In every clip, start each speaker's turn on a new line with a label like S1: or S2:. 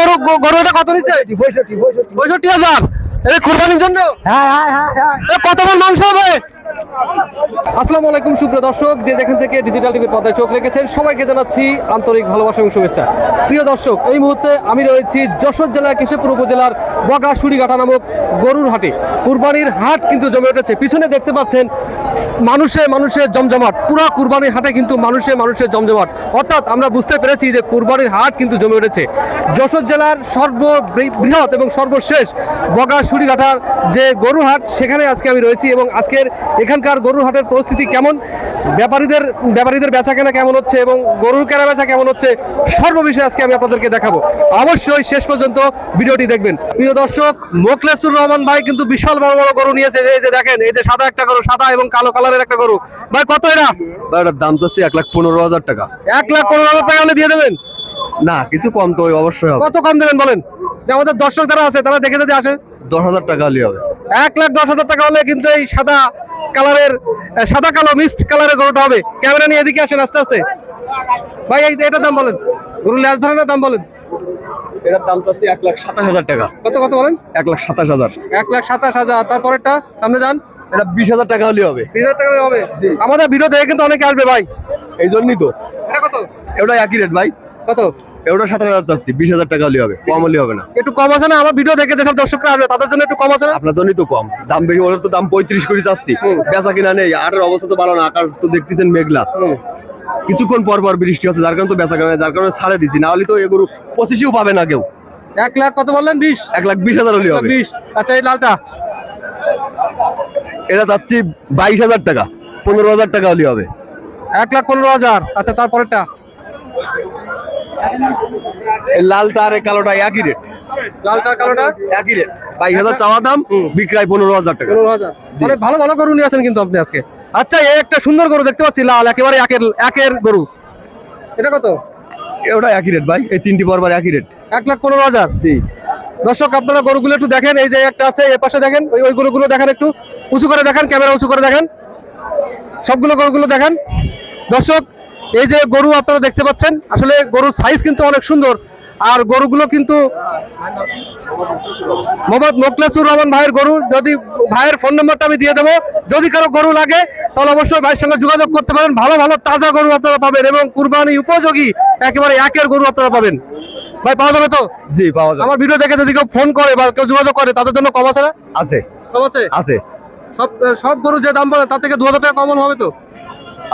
S1: গরু গরুটা কত নিচ্ছে?
S2: পঁয়ষট্টি পঁয়ষট্টি
S1: হাজার। কোরবানির জন্য?
S2: হ্যাঁ হ্যাঁ হ্যাঁ হ্যাঁ।
S1: কত মন মাংস হবে? আসসালামু আলাইকুম, সুপ্রিয় দর্শক। যে যেখান থেকে ডিজিটাল টিভির পর্দায় চোখ রেখেছেন, সবাইকে জানাচ্ছি আন্তরিক ভালোবাসা এবং শুভেচ্ছা। প্রিয় দর্শক, এই মুহূর্তে আমি রয়েছি যশোর জেলার কেশবপুর উপজেলার বগা সুড়িঘাটা নামক গরুর হাটে। কুরবানির হাট কিন্তু জমে উঠেছে। পিছনে দেখতে পাচ্ছেন, মানুষে মানুষের জমজমাট। পুরো কুরবানির হাটে কিন্তু মানুষে মানুষের জমজমাট। অর্থাৎ আমরা বুঝতে পেরেছি যে কুরবানির হাট কিন্তু জমে উঠেছে। যশোর জেলার সর্ববৃহৎ এবং সর্বশেষ বগা সুড়িঘাটার যে গরু হাট, সেখানে আজকে আমি রয়েছি এবং আজকের এখানকার গরুর হাটের পরিস্থিতি কেমন? ব্যাপারীদের ব্যাপারীদের বেচা কেনা কেমন হচ্ছে এবং গরুর কেনা বেচা কেমন হচ্ছে? সর্ববিষয়ে আজকে আমি আপনাদেরকে দেখাবো। অবশ্যই শেষ পর্যন্ত ভিডিওটি দেখবেন। প্রিয় দর্শক মোকলেসুর রহমান ভাই কিন্তু বিশাল বড় বড় গরু নিয়েছে। এই যে দেখেন এই যে সাদা একটা গরু সাদা এবং কালো কালারের একটা গরু। ভাই কত এটা?
S3: বা এটার দাম চাচ্ছি এক লাখ পনেরো হাজার টাকা।
S1: এক লাখ পনেরো হাজার টাকা হলে দিয়ে দেবেন?
S3: না কিছু কম তো অবশ্যই
S1: কত কম দেবেন বলেন? যে আমাদের দর্শক যারা আছে তারা দেখে যদি আসে।
S3: দশ হাজার টাকা হলে হবে।
S1: এক লাখ দশ হাজার টাকা হলে কিন্তু এই সাদা কালারের সাদা কালো মিক্সড কালারের গরুটা হবে। ক্যামেরা নিয়ে এদিকে আসেন আস্তে আস্তে। ভাই এটার দাম বলেন। গরু ল্যাস ধরনের দাম বলেন।
S3: এটার দাম চাচ্ছি এক লাখ সাতাশ হাজার টাকা।
S1: কত কত বলেন?
S3: এক লাখ সাতাশ হাজার।
S1: এক লাখ সাতাশ হাজার। তারপরেরটা সামনে যান।
S3: এটা বিশ হাজার টাকা হলে হবে।
S1: বিশ হাজার টাকা হবে। আমাদের ভিডিও দেখে কিন্তু অনেকে আসবে ভাই।
S3: এই জন্যই তো।
S1: এটা কত?
S3: এটা একই রেট ভাই।
S1: কত?
S3: এটা সাতাশ হাজার চাচ্ছি বিশ হাজার টাকা হলে হবে কম হলে হবে না।
S1: একটু কম আছে না? আমার ভিডিও দেখে যেসব দর্শকরা আসবে তাদের জন্য একটু কম আছে না?
S3: আপনার জন্যই তো কম। দাম বেশি তো দাম পঁয়ত্রিশ করে চাচ্ছি বেচা কিনা নেই আটের অবস্থা তো ভালো না আকার তো দেখতেছেন মেঘলা। কিছুক্ষণ পর পর বৃষ্টি হচ্ছে যার কারণে তো বেচা কেনা যার কারণে ছাড়ে দিছি না হলে তো এগুলো পঁচিশেও পাবে না কেউ।
S1: এক লাখ কত বললেন? বিশ?
S3: এক লাখ বিশ হাজার হলে হবে।
S1: বিশ। আচ্ছা এই লালটা।
S3: এটা চাচ্ছি বাইশ হাজার টাকা পনেরো হাজার টাকা হলে হবে।
S1: এক লাখ পনেরো হাজার। আচ্ছা তারপরেরটা?
S3: লালটা আর কালোটা একই রেট
S1: লালটা কালোটা?
S3: একই রেট বাইশ হাজার চাওয়া দাম বিক্রয় পনেরো হাজার টাকা।
S1: পনেরো হাজার। অনেক ভালো ভালো গরু নিয়ে আসেন কিন্তু আপনি আজকে। আচ্ছা এই একটা সুন্দর গরু দেখতে পাচ্ছি লাল একেবারে একের একের গরু। এটা কত?
S3: ওটা একই রেট ভাই এই তিনটি পরবার একই রেট
S1: এক লাখ পনেরো হাজার।
S3: জি।
S1: দর্শক আপনারা গরুগুলো একটু দেখেন এই যে একটা আছে এর পাশে দেখেন ওই ওই গরুগুলো দেখেন একটু। উঁচু করে দেখেন ক্যামেরা উঁচু করে দেখেন। সবগুলো গরুগুলো দেখেন। দর্শক এই যে গরু আপনারা দেখতে পাচ্ছেন আসলে গরুর সাইজ কিন্তু অনেক সুন্দর। আর গরুগুলো কিন্তু মোহাম্মদ মোকলেসুর রহমান ভাইয়ের গরু। যদি ভাইয়ের ফোন নাম্বারটা আমি দিয়ে দেবো। যদি কারও গরু লাগে তাহলে অবশ্যই ভাইয়ের সঙ্গে যোগাযোগ করতে পারেন। ভালো ভালো তাজা গরু আপনারা পাবেন এবং কুরবানি উপযোগী একেবারে একের গরু আপনারা পাবেন। ভাই পাওয়া যাবে তো?
S3: জি পাওয়া যাবে।
S1: আমার ভিডিও দেখে যদি কেউ ফোন করে বা কেউ যোগাযোগ করে তাদের জন্য কম আছে না?
S3: আছে।
S1: কম আছে?
S3: আছে।
S1: সব সব গরু যে দাম বলে তার থেকে দু হাজার টাকা কমন হবে তো?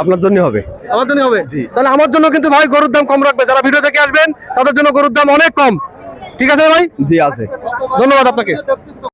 S3: আপনার জন্য হবে।
S1: আমার জন্য হবে?
S3: জি।
S1: তাহলে আমার জন্য কিন্তু ভাই গরুর দাম কম রাখবে। যারা ভিডিও দেখে আসবেন তাদের জন্য গরুর দাম অনেক কম। ঠিক আছে ভাই?
S3: জি আছে।
S1: ধন্যবাদ আপনাকে।